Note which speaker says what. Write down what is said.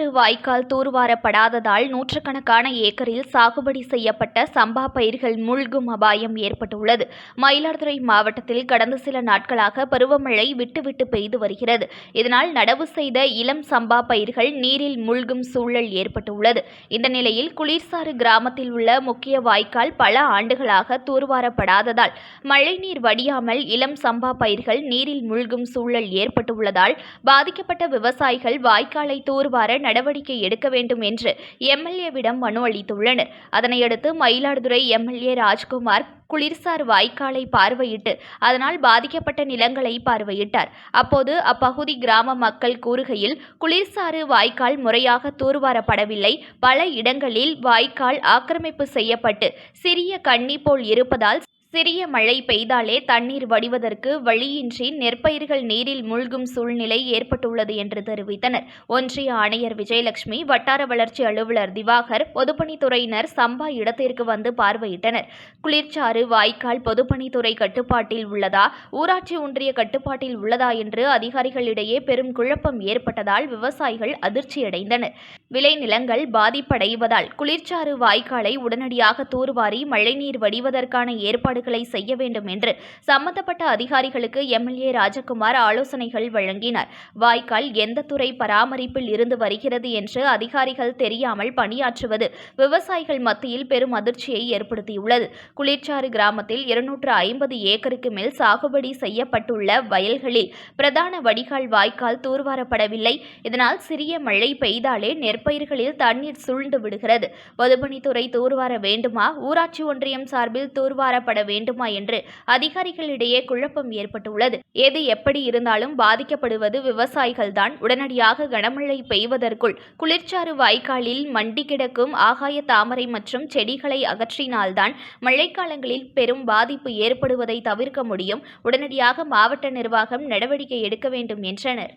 Speaker 1: வாய்க்கால் தூர்வாரப்படாததால் நூற்றுக்கணக்கான ஏக்கரில் சாகுபடி செய்யப்பட்ட சம்பா பயிர்கள் மூழ்கும் அபாயம் ஏற்பட்டுள்ளது. மயிலாடுதுறை மாவட்டத்தில் கடந்த சில நாட்களாக பருவமழை விட்டுவிட்டு பெய்து வருகிறது. இதனால் நடவு செய்த இளம் சம்பா பயிர்கள் நீரில் மூழ்கும் சூழல் ஏற்பட்டுள்ளது. இந்த நிலையில் குளிர்சாறு கிராமத்தில் உள்ள முக்கிய வாய்க்கால் பல ஆண்டுகளாக தூர்வாரப்படாததால் மழைநீர் வடியாமல் இளம் சம்பா பயிர்கள் நீரில் மூழ்கும் சூழல் ஏற்பட்டுள்ளதால் பாதிக்கப்பட்ட விவசாயிகள் வாய்க்காலை தூர்வார நடவடிக்கை எடுக்க வேண்டும் என்று எம்எல்ஏவிடம் மனு அளித்துள்ளனர். அதனையடுத்து மயிலாடுதுறை எம்எல்ஏ ராஜ்குமார் குளிர்சார் வாய்க்காலை பார்வையிட்டு அதனால் பாதிக்கப்பட்ட நிலங்களை பார்வையிட்டார். அப்போது அப்பகுதி கிராம மக்கள் கூறுகையில் குளிர்சாறு வாய்க்கால் முறையாக தூர்வாரப்படவில்லை. பல இடங்களில் வாய்க்கால் ஆக்கிரமிப்பு செய்யப்பட்டு சிறிய கண்ணி போல் இருப்பதால் சிறிய மழை பெய்தாலே தண்ணீர் வடிவதற்கு வழியின்றி நெற்பயிர்கள் நீரில் மூழ்கும் சூழ்நிலை ஏற்பட்டுள்ளது என்று தெரிவித்தனர். ஒன்றிய ஆணையர் விஜயலட்சுமி வட்டார வளர்ச்சி அலுவலர் திவாகர் பொதுப்பணித்துறையினர் சம்பா இடத்திற்கு வந்து பார்வையிட்டனர். குளிர்ச்சாறு வாய்க்கால் பொதுப்பணித்துறை கட்டுப்பாட்டில் உள்ளதா ஊராட்சி ஒன்றிய கட்டுப்பாட்டில் உள்ளதா என்று அதிகாரிகளிடையே பெரும் குழப்பம் ஏற்பட்டதால் விவசாயிகள் அதிர்ச்சியடைந்தனர். விளைநிலங்கள் பாதிப்படைவதால் குளிர்ச்சாறு வாய்க்காலை உடனடியாக தூர்வாரி மழைநீர் வடிவதற்கான ஏற்பாடு ஏற்பாடுகளை செய்ய வேண்டும் என்று சம்பந்தப்பட்ட அதிகாரிகளுக்கு எம்எல்ஏ ராஜகுமார் ஆலோசனைகள் வழங்கினார். வாய்க்கால் எந்த துறை பராமரிப்பில் இருந்து வருகிறது என்று அதிகாரிகள் தெரியாமல் பணியாற்றுவது விவசாயிகள் மத்தியில் பெரும் அதிர்ச்சியை ஏற்படுத்தியுள்ளது. குளிர்ச்சாறு கிராமத்தில் இருநூற்று ஐம்பது ஏக்கருக்கு மேல் சாகுபடி செய்யப்பட்டுள்ள வயல்களில் பிரதான வடிகால் வாய்க்கால் தூர்வாரப்படவில்லை. இதனால் சிறிய மழை பெய்தாலே நெற்பயிர்களில் தண்ணீர் சூழ்ந்து விடுகிறது. பொதுப்பணித்துறை தூர்வார வேண்டுமா? ஊராட்சி ஒன்றியம் சார்பில் தூர்வாரப்பட வேண்டுமா என்று அதிகாரிகளிடையே குழப்பம் ஏற்பட்டுள்ளது. எது எப்படி இருந்தாலும் பாதிக்கப்படுவது விவசாயிகள்தான். உடனடியாக கனமழை பெய்வதற்குள் குளிர்ச்சாறு வாய்க்காலில் மண்டி கிடக்கும் ஆகாய தாமரை மற்றும் செடிகளை அகற்றினால்தான் மழைக்காலங்களில் பெரும் பாதிப்பு ஏற்படுவதை தவிர்க்க முடியும். உடனடியாக மாவட்ட நிர்வாகம் நடவடிக்கை எடுக்க வேண்டும் என்றனர்.